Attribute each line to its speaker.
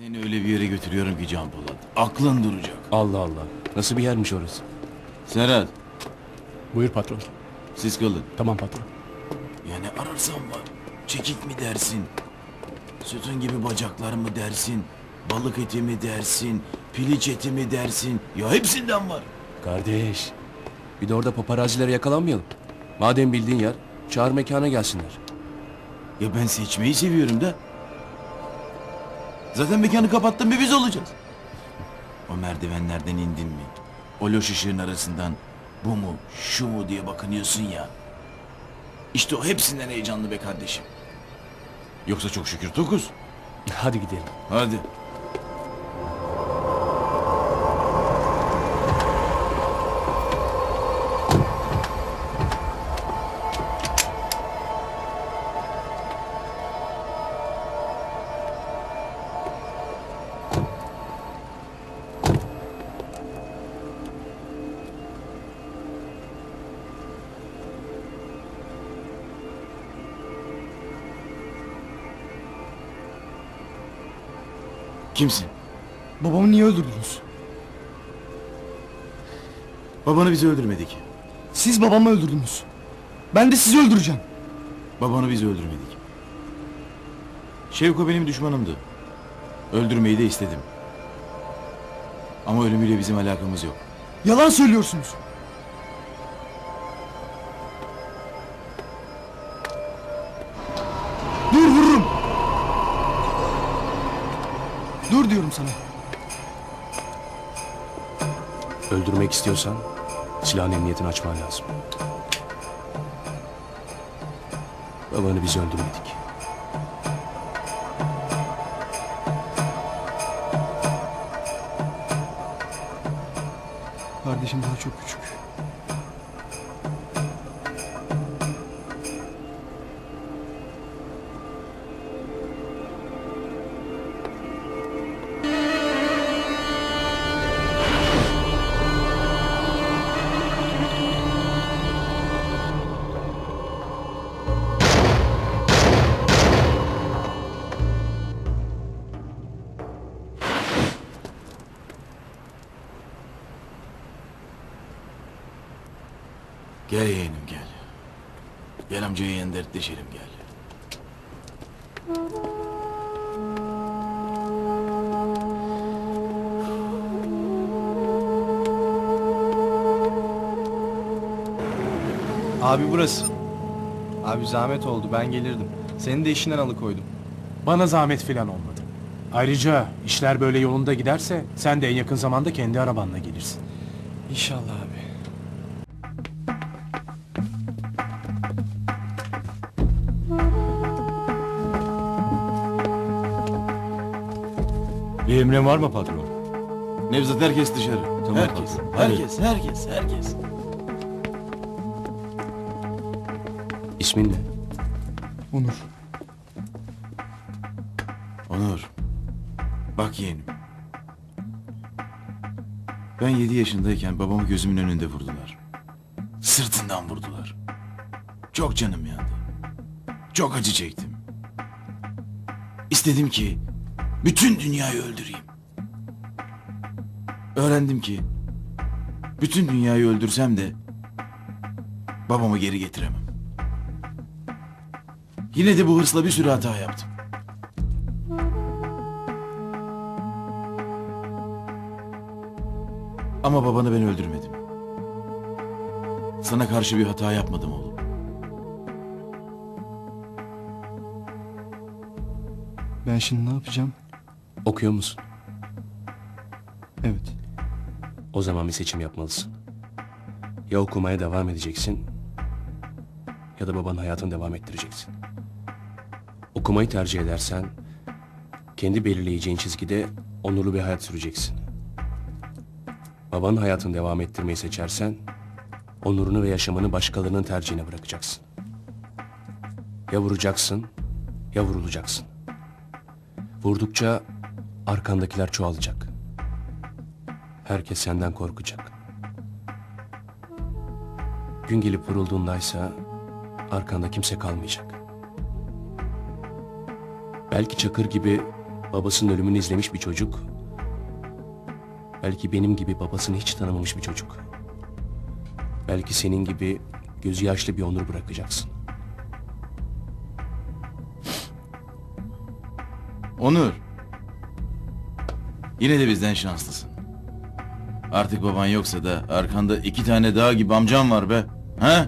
Speaker 1: Seni öyle bir yere götürüyorum ki Can Polat. Aklın duracak.
Speaker 2: Allah Allah. Nasıl bir yermiş orası?
Speaker 1: Serhat,
Speaker 3: Buyur patron.
Speaker 1: siz kalın.
Speaker 3: Tamam patron.
Speaker 1: Yani ararsam var. Çekik mi dersin? Sütun gibi bacaklar mı dersin? Balık eti mi dersin? Piliç eti mi dersin? Ya hepsinden var.
Speaker 2: Kardeş. Bir de orada paparazileri yakalanmayalım. Madem bildiğin yer, çağır mekana gelsinler.
Speaker 1: Ya ben seçmeyi seviyorum da. Zaten mekanı kapattın mı biz olacağız. O merdivenlerden indin mi? O loş ışığın arasından bu mu şu mu diye bakınıyorsun ya. İşte o hepsinden heyecanlı be kardeşim. Yoksa çok şükür tokuz.
Speaker 2: Hadi gidelim.
Speaker 1: Hadi. Kimsin?
Speaker 4: Babamı niye öldürdünüz?
Speaker 1: Babanı bizi öldürmedik.
Speaker 4: Siz babamı öldürdünüz. Ben de sizi öldüreceğim.
Speaker 1: Babanı biz öldürmedik. Şevko benim düşmanımdı. Öldürmeyi de istedim. Ama ölümüyle bizim alakamız yok.
Speaker 4: Yalan söylüyorsunuz. Dur diyorum sana.
Speaker 2: Öldürmek istiyorsan silahın emniyetini açman lazım. Babanı biz öldürmedik.
Speaker 4: Kardeşim daha çok küçük.
Speaker 1: Gel yeğenim gel. Gel amcaya yan dertleşelim gel.
Speaker 5: Abi burası. Abi zahmet oldu ben gelirdim. Seni de işinden alıkoydum.
Speaker 3: Bana zahmet filan olmadı. Ayrıca işler böyle yolunda giderse sen de en yakın zamanda kendi arabanla gelirsin.
Speaker 5: İnşallah abi.
Speaker 2: Bir emrin var mı patron?
Speaker 1: Nevzat herkes dışarı.
Speaker 2: Tamam,
Speaker 1: herkes,
Speaker 2: patron. Hadi.
Speaker 1: herkes, herkes, herkes.
Speaker 2: İsmin ne?
Speaker 4: Onur.
Speaker 1: Onur. Bak yeğenim. Ben yedi yaşındayken babamı gözümün önünde vurdular. Sırtından vurdular. Çok canım yandı. Çok acı çektim. İstedim ki bütün dünyayı öldüreyim. Öğrendim ki bütün dünyayı öldürsem de babamı geri getiremem. Yine de bu hırsla bir sürü hata yaptım. Ama babanı ben öldürmedim. Sana karşı bir hata yapmadım oğlum.
Speaker 4: Ben şimdi ne yapacağım?
Speaker 2: Okuyor musun?
Speaker 4: Evet.
Speaker 2: O zaman bir seçim yapmalısın. Ya okumaya devam edeceksin ya da babanın hayatını devam ettireceksin. Okumayı tercih edersen kendi belirleyeceğin çizgide onurlu bir hayat süreceksin. Babanın hayatını devam ettirmeyi seçersen onurunu ve yaşamını başkalarının tercihine bırakacaksın. Ya vuracaksın ya vurulacaksın. Vurdukça arkandakiler çoğalacak. Herkes senden korkacak. Gün gelip vurulduğundaysa arkanda kimse kalmayacak. Belki Çakır gibi Babasının ölümünü izlemiş bir çocuk. Belki benim gibi babasını hiç tanımamış bir çocuk. Belki senin gibi gözü yaşlı bir Onur bırakacaksın.
Speaker 1: Onur. Yine de bizden şanslısın. Artık baban yoksa da arkanda iki tane dağ gibi amcam var be. Ha?